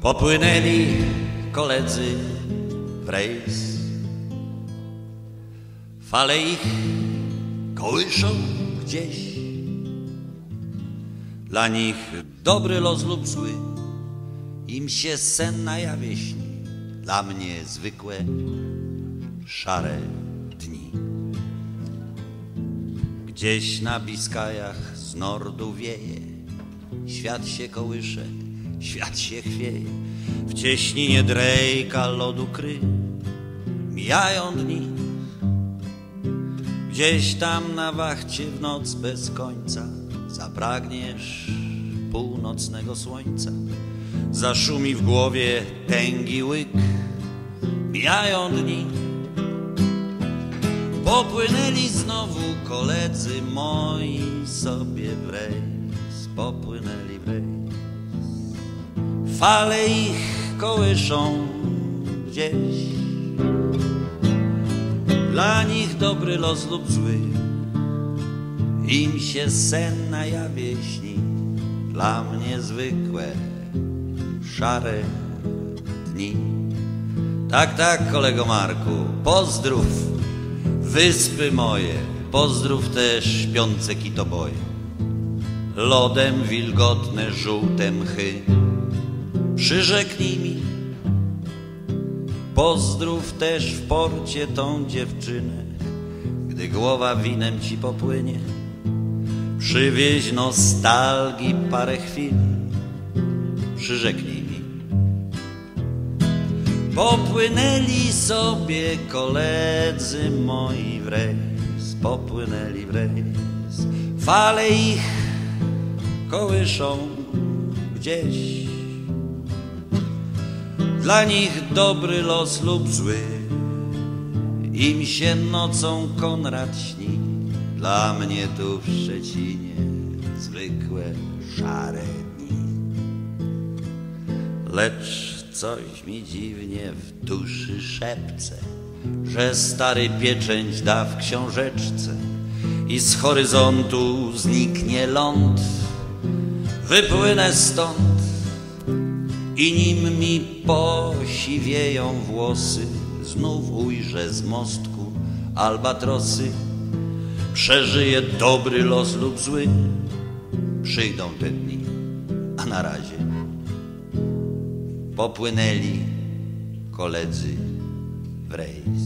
Popłynęli koledzy w rejs. Fale ich kołyszą gdzieś. Dla nich dobry los lub zły, im się sen na. Dla mnie zwykłe, szare dni. Gdzieś na Biskajach z nordu wieje, świat się kołysze, świat się chwieje. W cieśninie drejka lodu kry, mijają dni. Gdzieś tam na wachcie w noc bez końca zapragniesz północnego słońca. Zaszumi w głowie tęgi łyk, mijają dni. Popłynęli znowu koledzy moi sobie w rejs, popłynęli w rejs. Fale ich kołyszą gdzieś. Dla nich dobry los lub zły, im się sen na jawie śni. Dla mnie zwykłe, szare dni. Tak, tak, kolego Marku, pozdrów wyspy moje, pozdrów też śpiące kitoboje. Lodem wilgotne żółte mchy, przyrzeknij mi. Pozdrów też w porcie tą dziewczynę, gdy głowa winem ci popłynie. Przywieź nostalgii parę chwil, przyrzeknij mi. Popłynęli sobie koledzy moi w rejs, popłynęli w rejs. Fale ich kołyszą gdzieś. Dla nich dobry los lub zły, im się nocą Konrad śni. Dla mnie tu w Szczecinie zwykłe szare dni. Lecz coś mi dziwnie w duszy szepce, że stary pieczęć da w książeczce i z horyzontu zniknie ląd. Wypłynę stąd i nim mi posiwieją włosy, znów ujrzę z mostku albatrosy. Przeżyję dobry los lub zły, przyjdą te dni, a na razie popłynęli koledzy w rejs.